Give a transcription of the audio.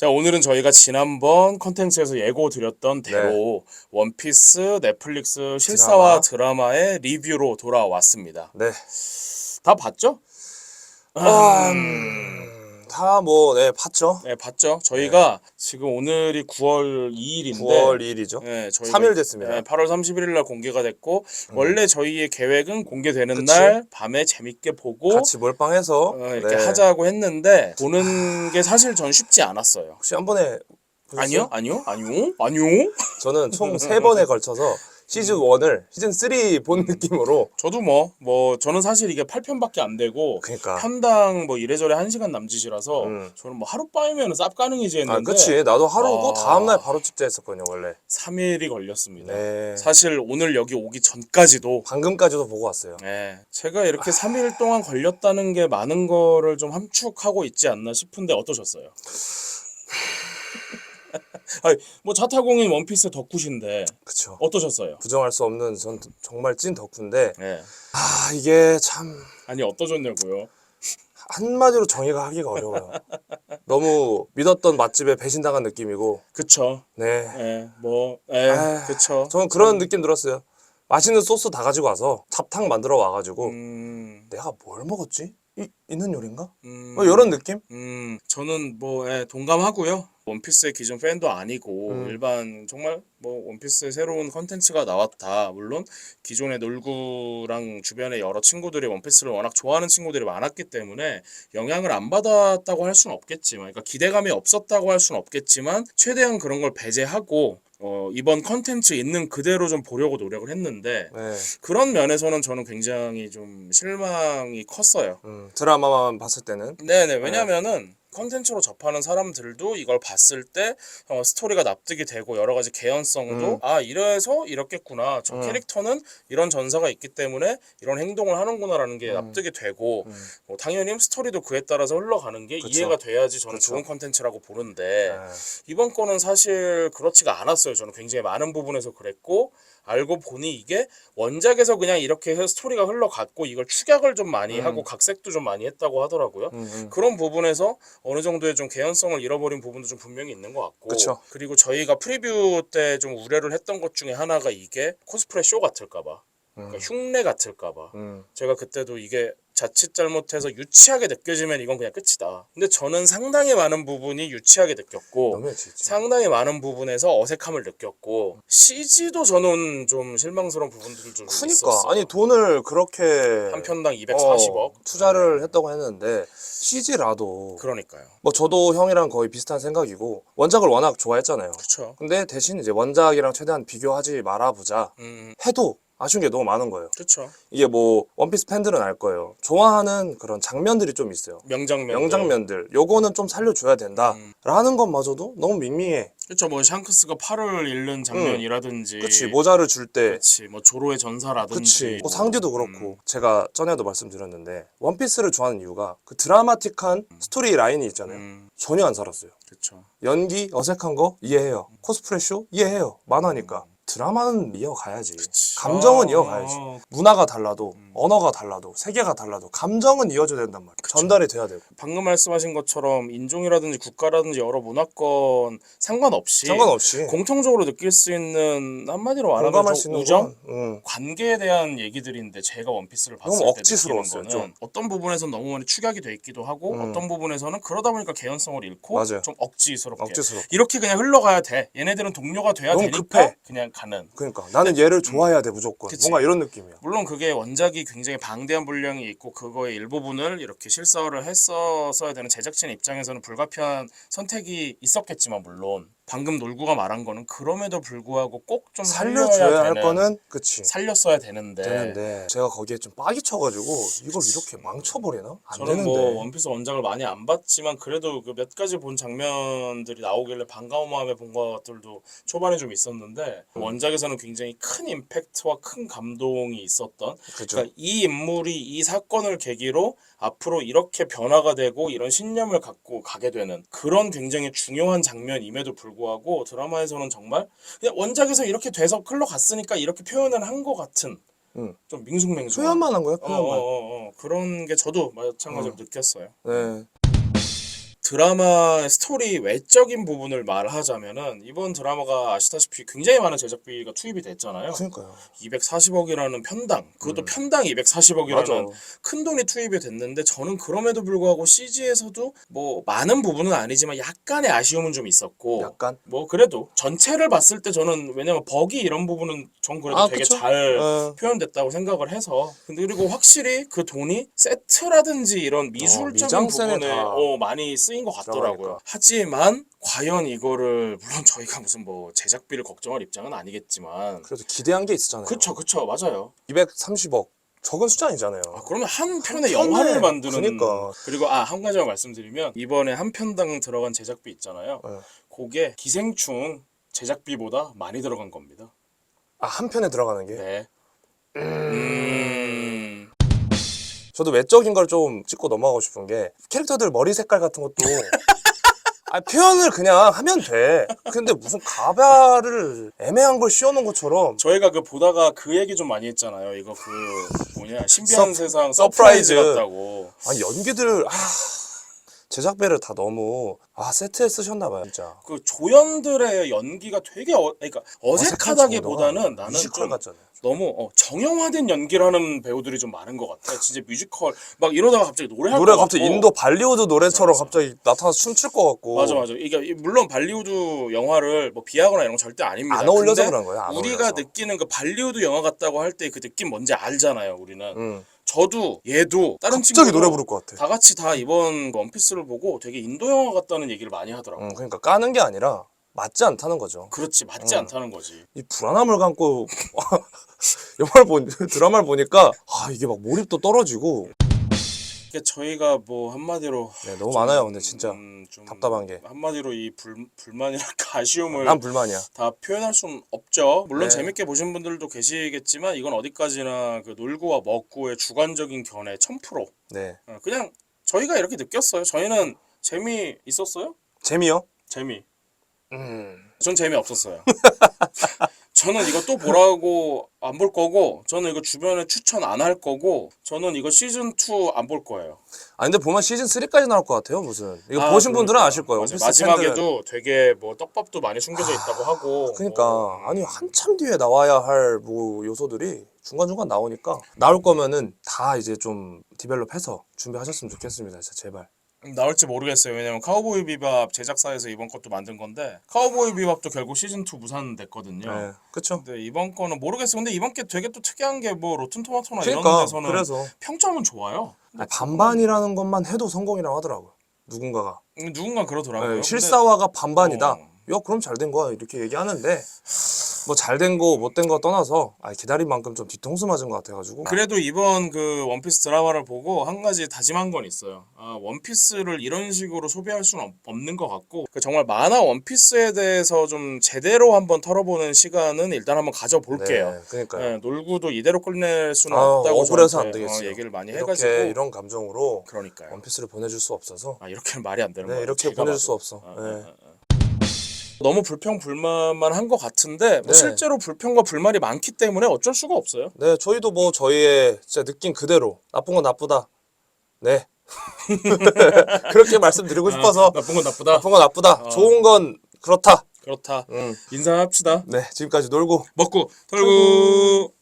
자, 오늘은 저희가 지난번 컨텐츠에서 예고 드렸던 대로 원피스 넷플릭스 실사화 드라마 의 리뷰로 돌아왔습니다. 네. 다 봤죠? 음, 다 뭐 네, 봤죠. 네, 봤죠. 저희가 지금 오늘이 9월 2일인데 9월 2일이죠. 네, 저희가 3일 됐습니다. 음. 네, 8월 31일 날 공개가 됐고 원래 저희의 계획은 공개되는 그치. 날 밤에 재밌게 보고 같이 몰빵해서 어, 이렇게 네. 하자고 했는데 보는 게 사실 전 쉽지 않았어요. 혹시 한 번에 보셨어요? 아니요, 아니요, 아니요, 아니요. 저는 총 세 번에 걸쳐서 시즌 1을 시즌 3 본 느낌으로 저도 뭐, 뭐, 저는 사실 이게 8편밖에 안 되고, 그러니까. 편당 뭐 이래저래 1시간 남짓이라서, 음. 저는 뭐 하룻밤이면 쌉 가능이지 했는데, 아, 그치. 나도 하루고 아. 다음날 바로 찍자 했었거든요, 원래. 3일이 걸렸습니다. 네. 사실 오늘 여기 오기 전까지도, 방금까지도 보고 왔어요. 네, 제가 이렇게 3일 동안 걸렸다는 게 많은 거를 좀 함축하고 있지 않나 싶은데 어떠셨어요? 아니, 뭐 자타공인 원피스 덕후신데 그쵸. 어떠셨어요? 부정할 수 없는 전 정말 찐 덕후인데 네. 아 이게 참 아니 어떠셨냐고요? 한마디로 정의가 하기가 어려워요. 너무 믿었던 맛집에 배신당한 느낌이고 그쵸. 네. 예, 뭐, 예, 아휴, 그쵸. 저는 그런 느낌 들었어요. 맛있는 소스 다 가지고 와서 잡탕 만들어 와가지고 음, 내가 뭘 먹었지? 이, 있는 요리인가? 음, 뭐 이런 느낌? 음, 저는 뭐, 예, 동감하고요. 원피스의 기존 팬도 아니고, 음. 일반, 정말, 뭐, 원피스의 새로운 컨텐츠가 나왔다. 물론, 기존의 놀구랑 주변의 여러 친구들이 원피스를 워낙 좋아하는 친구들이 많았기 때문에, 영향을 안 받았다고 할 수는 없겠지만, 그러니까 기대감이 없었다고 할 수는 없겠지만, 최대한 그런 걸 배제하고, 어, 이번 컨텐츠 있는 그대로 좀 보려고 노력을 했는데, 네. 그런 면에서는 저는 굉장히 좀 실망이 컸어요. 음, 드라마만 봤을 때는 네네, 왜냐면은 컨텐츠로 접하는 사람들도 이걸 봤을 때 어, 스토리가 납득이 되고 여러 가지 개연성도 음. 아 이래서 이렇겠구나 저 음. 캐릭터는 이런 전사가 있기 때문에 이런 행동을 하는구나라는 게 음. 납득이 되고 음. 뭐 당연히 스토리도 그에 따라서 흘러가는 게 그쵸. 이해가 돼야지 저는 그쵸. 좋은 컨텐츠라고 보는데 네. 이번 거는 사실 그렇지가 않았어요. 저는 굉장히 많은 부분에서 그랬고 알고 보니 이게 원작에서 그냥 이렇게 해서 스토리가 흘러갔고 이걸 축약을 좀 많이 음. 하고 각색도 좀 많이 했다고 하더라고요. 음, 음. 그런 부분에서 어느 정도의 좀 개연성을 잃어버린 부분도 좀 분명히 있는 것 같고 그쵸. 그리고 저희가 프리뷰 때 좀 우려를 했던 것 중에 하나가 이게 코스프레 쇼 같을까봐 그러니까 흉내 같을까봐 음. 제가 그때도 이게 자칫 잘못해서 유치하게 느껴지면 이건 그냥 끝이다. 근데 저는 상당히 많은 부분이 유치하게 느꼈고. 상당히 많은 부분에서 어색함을 느꼈고 CG도 저는 좀 실망스러운 부분들이 좀 그니까 있었어요. 아니 돈을 그렇게 한 편당 240억 어, 투자를 했다고 했는데 CG라도 그러니까요. 뭐 저도 형이랑 거의 비슷한 생각이고 원작을 워낙 좋아했잖아요. 그렇죠. 근데 대신 이제 원작이랑 최대한 비교하지 말아보자 음, 해도 아쉬운 게 너무 많은 거예요. 그렇죠. 이게 뭐 원피스 팬들은 알 거예요. 좋아하는 그런 장면들이 좀 있어요. 명장면. 명장면들 요거는 좀 살려줘야 된다 음. 라는 것마저도 너무 밍밍해 그렇죠. 뭐 샹크스가 팔을 잃는 장면이라든지. 그치 모자를 줄 때 그치. 뭐 조로의 전사라든지. 그치 뭐 뭐, 상디도 그렇고 음, 제가 전에도 말씀드렸는데 원피스를 좋아하는 이유가 그 드라마틱한 스토리 라인이 있잖아요 음, 전혀 안 살았어요 그렇죠. 연기 어색한 거 이해해요 코스프레 쇼 이해해요 만화니까 드라마는 이어가야지 감정은 아, 이어가야지 아, 문화가 달라도 음. 언어가 달라도 세계가 달라도 감정은 이어져야 된단 말이에요 전달이 돼야 되고 방금 말씀하신 것처럼 인종이라든지 국가라든지 여러 문화권 상관없이 상관없이 공통적으로 느낄 수 있는 한마디로 말하면 공감할 저수 있는 우정, 건 음. 관계에 대한 얘기들인데 제가 원피스를 봤을 너무 때 느끼는 억지스러웠어요, 거는 좀. 어떤 부분에서는 너무 많이 축약이 돼 있기도 하고 음. 어떤 부분에서는 그러다 보니까 개연성을 잃고 맞아요. 좀 억지스럽게 억지스럽고 이렇게 그냥 흘러가야 돼. 얘네들은 동료가 돼야 너무 되니까 급해. 그냥 가는. 그러니까 나는 얘를 좋아해야 돼 무조건 그치. 뭔가 이런 느낌이야 물론 그게 원작이 굉장히 방대한 분량이 있고 그거의 일부분을 이렇게 실사화를 했었어야 되는 제작진 입장에서는 불가피한 선택이 있었겠지만 물론 방금 놀구가 말한 거는 그럼에도 불구하고 꼭 좀 살려줘야 할 거는 그치 살렸어야 되는데, 되는데 제가 거기에 좀 빡이 쳐가지고 이걸 이렇게 망쳐버리나? 안 저는 되는데 뭐 원피스 원작을 많이 안 봤지만 그래도 그 몇 가지 본 장면들이 나오길래 반가운 마음에 본 것들도 초반에 좀 있었는데 음. 원작에서는 굉장히 큰 임팩트와 큰 감동이 있었던 그죠 그러니까 이 인물이 이 사건을 계기로 앞으로 이렇게 변화가 되고 이런 신념을 갖고 가게 되는 그런 굉장히 중요한 장면임에도 불구하고 드라마에서는 정말 그냥 원작에서 이렇게 돼서 흘러갔으니까 이렇게 표현을 한 것 같은 응. 좀 밍숭맹숭 표현만 한 거야 어, 어, 표현만 어, 어. 그런 게 저도 마찬가지로 어. 느꼈어요. 네. 드라마 스토리 외적인 부분을 말하자면은 이번 드라마가 아시다시피 굉장히 많은 제작비가 투입이 됐잖아요. 그러니까요. 240억이라는 편당, 그것도 음. 편당 맞아. 240억이라는 큰 돈이 투입이 됐는데 저는 그럼에도 불구하고 CG에서도 뭐 많은 부분은 아니지만 약간의 아쉬움은 좀 있었고 약간. 뭐 그래도 전체를 봤을 때 저는 왜냐면 버기 이런 부분은 전 그래도 아, 되게 그쵸? 잘 어, 표현됐다고 생각을 해서 근데 그리고 확실히 그 돈이 세트라든지 이런 미술적인 미장센에 부분에 다 어, 많이 쓰인 것 같더라고요. 들어가니까. 하지만 과연 이거를 물론 저희가 무슨 뭐 제작비를 걱정할 입장은 아니겠지만 그래도 기대한 게 있었잖아요. 그쵸 그쵸 맞아요. 230억. 적은 숫자 아니잖아요. 아, 그러면 한 편의 편에, 영화를 만드는 그러니까. 그리고 아 한 가지만 말씀드리면 이번에 한 편당 들어간 제작비 있잖아요. 네. 그게 기생충 제작비보다 많이 들어간 겁니다. 아, 한 편에 들어가는 게. 네. 음. 저도 외적인 걸좀 짚고 넘어가고 싶은 게 캐릭터들 머리 색깔 같은 것도 아, 표현을 그냥 하면 돼. 근데 무슨 가발을 애매한 걸 씌워놓은 것처럼 저희가 그 보다가 그 얘기 좀 많이 했잖아요. 이거 그 뭐냐 신비한 서- 세상 서프라이즈. 서프라이즈 같다고. 아니 연기들 아, 제작비를 다 너무 아 세트에 쓰셨나 봐요 진짜. 그 조연들의 연기가 되게 어, 그러니까 어색하다기보다는 나는 뮤지컬 좀 같잖아요. 너무 어, 정형화된 연기를 하는 배우들이 좀 많은 것 같아. 진짜 뮤지컬 막 이러다가 갑자기 노래할 노래 것 갑자기 같고. 인도 발리우드 노래처럼 맞아. 갑자기 나타나서 춤출 것 같고. 맞아 맞아. 이게 물론 발리우드 영화를 뭐 비하거나 이런 건 절대 아닙니다. 안 어울려서 근데 그런 거예요. 안 우리가 어울려서. 느끼는 그 발리우드 영화 같다고 할 때 그 느낌 뭔지 알잖아요. 우리는. 응. 저도 얘도 다른 갑자기 친구도 노래 부를 것 같아. 다 같이 다 이번 원피스를 보고 되게 인도 영화 같다는 얘기를 많이 하더라고. 응, 그러니까 까는 게 아니라 맞지 않다는 거죠. 그렇지 맞지 응. 않다는 거지. 이 불안함을 감고 영화를 본 드라마를 보니까 아 이게 막 몰입도 떨어지고 그러니까 저희가 뭐 한마디로 네, 너무 좀, 많아요. 근데 진짜 음, 좀 답답한 게. 한마디로 이 불, 불만이랄까 아쉬움을 난 불만이야. 다 표현할 수는 없죠. 물론 네. 재밌게 보신 분들도 계시겠지만 이건 어디까지나 그 놀구와 먹구의 주관적인 견해 1000% 네. 어, 그냥 저희가 이렇게 느꼈어요. 저희는 재미 있었어요? 재미요? 재미. 음. 전 재미 없었어요. 저는 이거 또 보라고 안 볼 거고 저는 이거 주변에 추천 안 할 거고 저는 이거 시즌 2 안 볼 거예요. 아 근데 보면 시즌 3까지 나올 것 같아요. 무슨 이거 아, 보신 분들은 그러니까. 아실 거예요. 맞아요. 원피스 팬들은. 마지막에도 되게 뭐 떡밥도 많이 숨겨져 있다고 하고 그러니까 뭐, 아니 한참 뒤에 나와야 할 뭐 요소들이 중간 중간 나오니까 나올 거면은 다 이제 좀 디벨롭해서 준비하셨으면 좋겠습니다. 진짜 제발. 나올지 모르겠어요. 왜냐면 카우보이 비밥 제작사에서 이번 것도 만든 건데 카우보이 비밥도 결국 시즌 2 무산됐거든요. 네, 그렇죠. 근데 이번 거는 모르겠어요. 근데 이번 게 되게 또 특이한 게 뭐 로튼 토마토나 이런 그러니까 데서는 그래서 평점은 좋아요. 반반이라는 것만 해도 성공이라고 하더라고요. 누군가가 음, 누군가 그러더라고요. 네, 실사화가 반반이다. 어. 야 그럼 잘 된 거야 이렇게 얘기하는데 뭐 잘 된 거 못 된 거 떠나서 아, 기다린 만큼 좀 뒤통수 맞은 것 같아가지고 그래도 이번 그 원피스 드라마를 보고 한 가지 다짐한 건 있어요. 아, 원피스를 이런 식으로 소비할 수는 없- 없는 것 같고 그 정말 만화 원피스에 대해서 좀 제대로 한번 털어보는 시간은 일단 한번 가져볼게요. 네, 그러니까요. 네, 놀구도 이대로 끝낼 수는 아, 없다고 억울해서 저한테, 안 되겠어요. 어, 얘기를 많이 이렇게 해가지고 이런 감정으로 그러니까요. 원피스를 보내줄 수 없어서 아 이렇게는 말이 안 되는 네 거예요. 이렇게 제가 보내줄 봐도. 수 없어. 아, 네. 아, 아, 아. 너무 불평 불만만 한 것 같은데 뭐 네. 실제로 불평과 불만이 많기 때문에 어쩔 수가 없어요. 네, 저희도 뭐 저희의 진짜 느낀 그대로 나쁜 건 나쁘다. 네. 그렇게 말씀드리고 싶어서 아, 나쁜 건 나쁘다. 나쁜 건 나쁘다. 어. 좋은 건 그렇다. 그렇다. 음. 인사합시다. 네, 지금까지 놀고 먹고 털고.